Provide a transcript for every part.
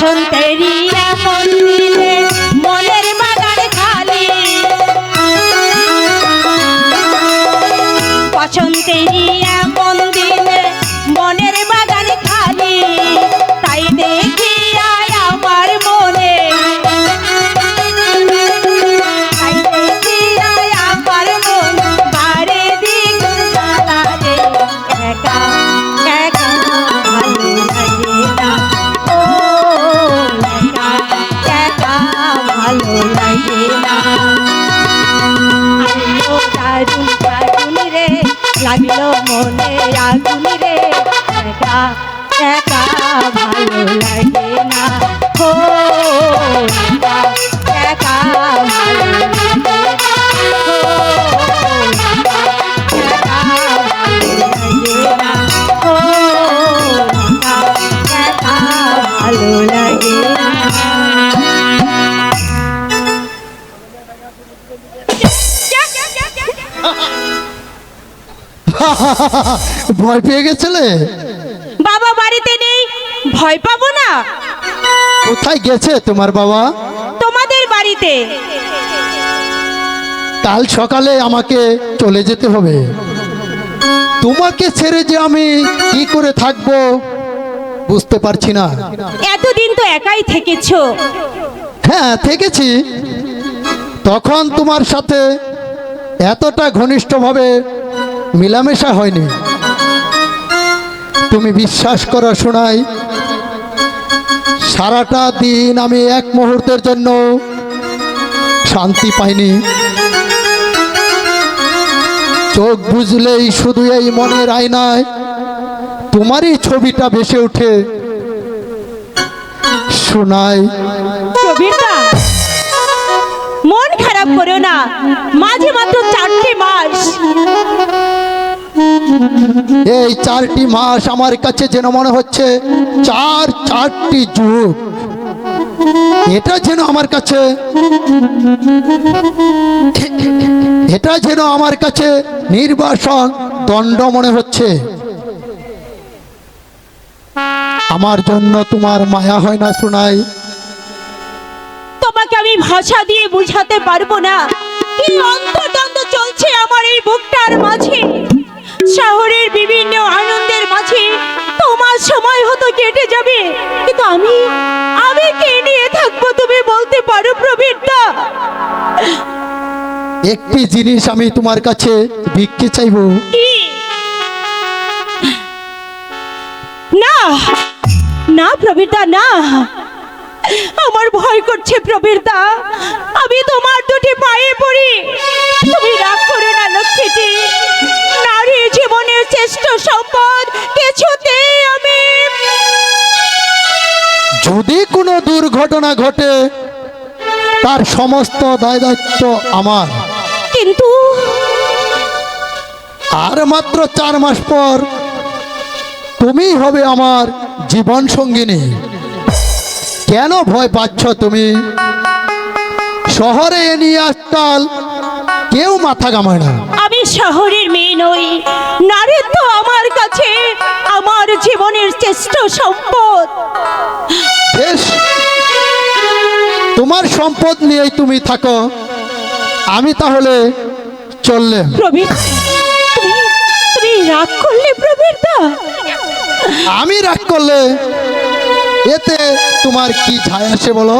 বসন্তেরই মনে আগুন রে। একা একা ভালো লাগে না। ও একা ভালো লাগে ভয় পেয়ে গেছিলে? বাবা বাড়িতে নেই ভয় পাবো না। কোথায় গেছে তোমার বাবা? তোমাদের বাড়িতে। কাল সকালে আমাকে চলে যেতে হবে। তোমাকে ছেড়ে যে আমি কি করে থাকব বুঝতে পারছি না। এতদিন তো একাই থেকেছো। হ্যাঁ থেকেছি। তখন তোমার সাথে এতটা ঘনিষ্ঠভাবে মেলামেশা হয়নি। তুমি বিশ্বাস করো শোনাই সারাটা দিন আমি এক মুহূর্তের জন্য শান্তি পাইনি। চোখ বুঝলেই শুধু এই মনের আয়নায় তোমারই ছবিটা ওঠে। শোনায় মন খারাপ করো না। মাঝে মাত্র চারটে মাস। এই চারটি মাস আমার কাছে যেন মনে হচ্ছে চার চারটি যুগ। এটা যেন আমার কাছে, এটা যেন আমার কাছে নির্বাসন দণ্ড মনে হচ্ছে। আমার জন্য তোমার মায়া হয় না শোনাই তোমাকে আমি ভাষা দিয়ে বুঝাতে পারব না। কি অন্তর্দ্বন্দ্ব চলছে আমার এই বুকটার মাঝে? শহরের বিভিন্ন আনন্দের মাঝে তোমার সময় হতো কেটে যাবে। কিন্তু আমি আমি কে নিয়ে থাকব তুমি বলতে পারো প্রবীরদা একটি জিনিস আমি তোমার কাছে ভিক্ষে চাইব। না না প্রবীরদা না। আমার ভয় করছে প্রবীর দা। আমি তোমার দুটি পায়ে পড়ি। তুমি রাগ করো না লক্ষ্মীটি নারী জীবনের শ্রেষ্ঠ সম্পদ কিছুতেই আমি যদি কোনো দুর্ঘটনা ঘটে তার সমস্ত দায় দায়িত্ব আমার। কিন্তু আর মাত্র চার মাস পর তুমি হবে আমার জীবন সঙ্গিনী। কেন ভয় পাচ্ছ তুমি? শহরে এ নিয়ে আজকাল কেউ মাথা গামায় না। আমি শহরের মেয়ে নই নারীত্ব আমার কাছে আমার জীবনের শ্রেষ্ঠ সম্পদ। বেশ তোমার সম্পদ নিয়েই তুমি থাকো। আমি তাহলে চললে প্রবীর তুমি রাগ করলে প্রবীর দা আমি রাগ করলে এতে তোমার কি ছায় আসে বলো?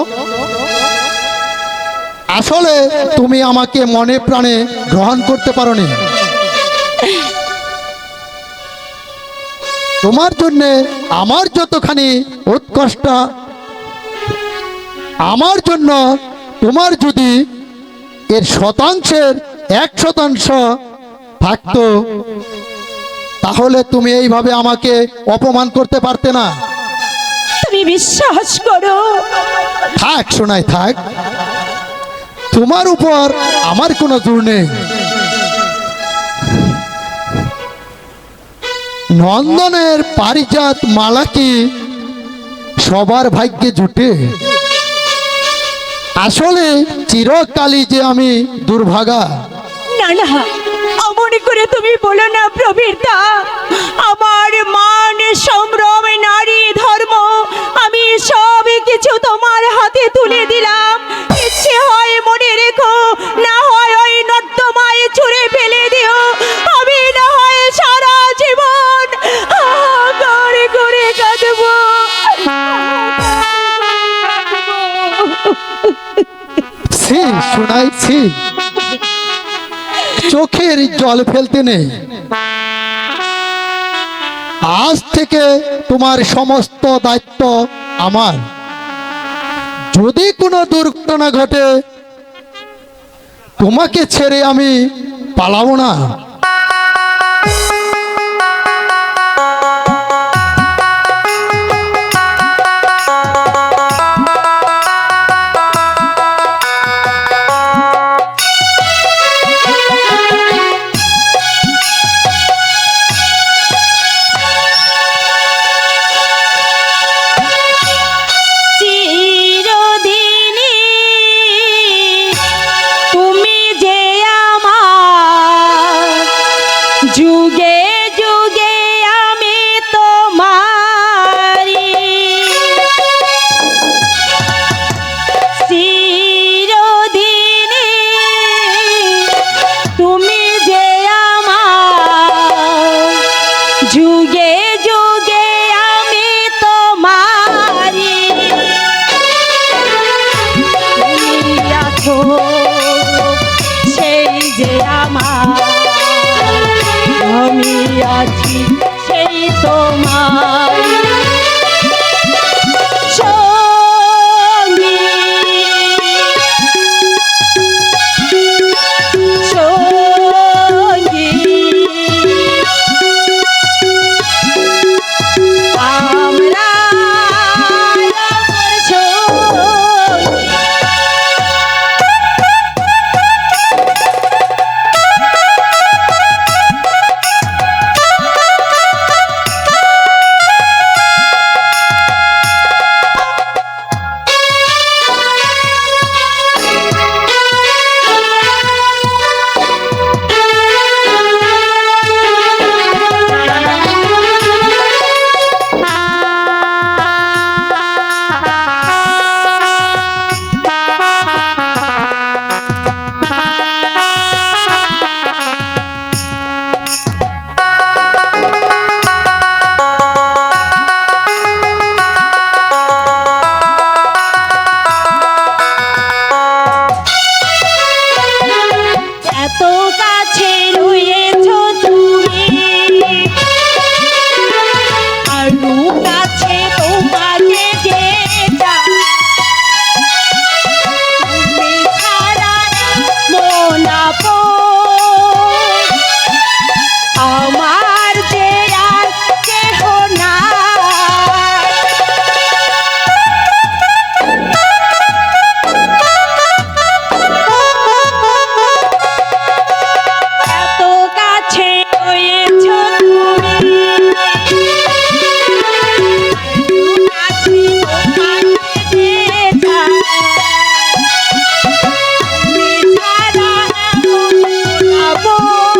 আসলে তুমি আমাকে মনে প্রাণে গ্রহণ করতে পারোনি। তোমার জন্য আমার যতখানি উৎকষ্ট, আমার জন্য তোমার যদি এর শতাংশের এক শতাংশ থাকতো, তাহলে তুমি এইভাবে আমাকে অপমান করতে পারতে না। তুমি বিশ্বাস করো। থাক শোনাই থাক। তোমার উপর আমার কোনো জোর নেই। নন্দনের পারিজাত মালা কি সবার ভাগ্যে জুটে? আসলে চিরকালই যে আমি দুর্ভাগা। না না অমন করে তুমি বলো না প্রবীরদা। আমার মান সম্ভ্রমে, নারী ধর্ম, আমি সব কিছু তোমার হাতে তুলে দিলাম। ইচ্ছে হয় মনে রেখো, না হয় ওই নর্দমায় ছুঁড়ে ফেলে দিও। আমি না হয় সারা জীবন করে করে কাঁদব। চোখের জল ফেলতে নেই। আজ থেকে তোমার সমস্ত দায়িত্ব আমার। যদি কোনো দুর্ঘটনা ঘটে, তোমাকে ছেড়ে আমি পালাবো না।